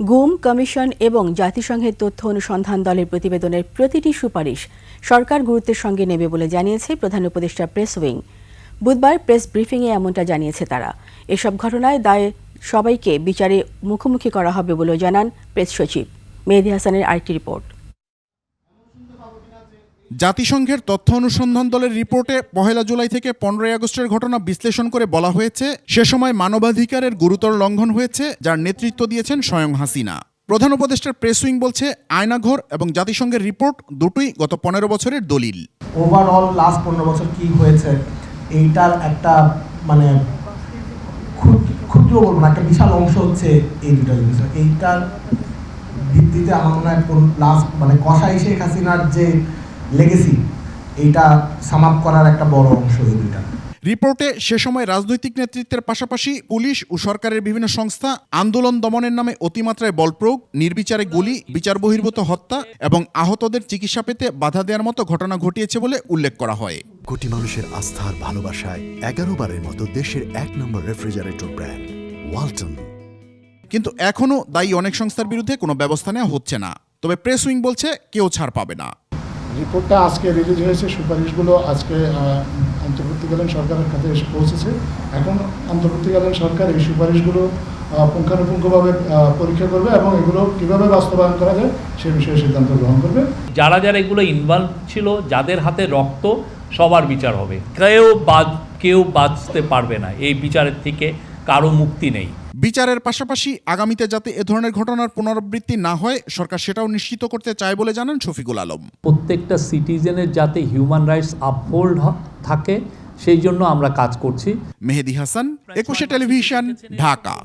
গুম, কমিশন এবং জাতিসংঘের তথ্য অনুসন্ধান দলের প্রতিবেদনের প্রতিটি সুপারিশ সরকার গুরুত্বের সঙ্গে নেবে বলে জানিয়েছে প্রধান উপদেষ্টা প্রেস উইং। বুধবার প্রেস ব্রিফিংয়ে এমনটা জানিয়েছে তারা। এসব ঘটনায় দায় সবাইকে বিচারে মুখোমুখি করা হবে বলে জানান প্রেস সচিব। মেহেদি হাসানের আরেকটি রিপোর্ট। জাতিসংঘের তথ্য অনুসন্ধান দলের রিপোর্টে পহেলা জুলাই থেকে পনেরোই আগস্টের ঘটনা বিশ্লেষণ করে বলা হয়েছে, সে সময় মানবাধিকারের গুরুতর লঙ্ঘন হয়েছে, যার নেতৃত্ব দিয়েছেন স্বয়ং হাসিনা। প্রধান উপদেষ্টার প্রেস উইং বলছে, আয়নাঘর এবং জাতিসংঘের রিপোর্ট দুটোই গত পনেরো বছরের দলিল। ওভারঅল লাস্ট পনেরো বছর কি হয়েছে, এইটার একটা মানে ক্ষুদ্র বলব না, একটা বিশাল অংশ হচ্ছে এই দুটা জিনিস এইটার ভিত্তিতে আমার মনে হয় লাস্ট মানে কষাই শেখ হাসিনার যে লেগেসি এইটা সামাপ করার একটা বড় অংশ এই দুইটা। রিপোর্টে সে সময় রাজনৈতিক নেতৃত্বের পাশাপাশি পুলিশ ও সরকারের বিভিন্ন সংস্থা আন্দোলন দমনের নামে অতিমাত্রায় বল প্রয়োগ নির্বিচারে গুলি বিচার বহির্ভূত হত্যা এবং আহতদের চিকিৎসা পেতে বাধা দেওয়ার মতো ঘটনা ঘটিয়েছে বলে উল্লেখ করা হয়। কোটি মানুষের আস্থার ভালোবাসায় এগারো বারের মতো দেশের এক নম্বর রেফ্রিজারেটর ব্র্যান্ড ওয়ালটন। কিন্তু এখনও দায়ী অনেক সংস্থার বিরুদ্ধে কোনো ব্যবস্থা নেওয়া হচ্ছে না। তবে প্রেস উইং বলছে কেউ ছাড় পাবে না। রিপোর্টটা আজকে রিলিজ হয়েছে, সুপারিশগুলো আজকে অন্তর্বর্তীকালীন সরকারের কাছে এসে পৌঁছেছে। এখন অন্তর্বর্তীকালীন সরকার এই সুপারিশগুলো পুঙ্খানুপুঙ্খভাবে পরীক্ষা করবে এবং এগুলো কীভাবে বাস্তবায়ন করা যায় সে বিষয়ে সিদ্ধান্ত গ্রহণ করবে। যারা যারা এগুলো ইনভলভ ছিল, যাদের হাতে রক্ত, সবার বিচার হবে। কেউ বাদ, কেউ বাঁচতে পারবে না। এই বিচারের থেকে কারও মুক্তি নেই। বিচারের পাশাপাশি আগামীতে যাতে এ ধরনের ঘটনার পুনরাবৃত্তি না হয় সরকার সেটাও নিশ্চিত করতে চায় বলে জানান শফিকুল আলম। প্রত্যেকটা সিটিজেনের যাতে হিউম্যান রাইটস আপহোল্ড থাকে সেই জন্য আমরা কাজ করছি। মেহেদি হাসান একুশে টেলিভিশন ঢাকা।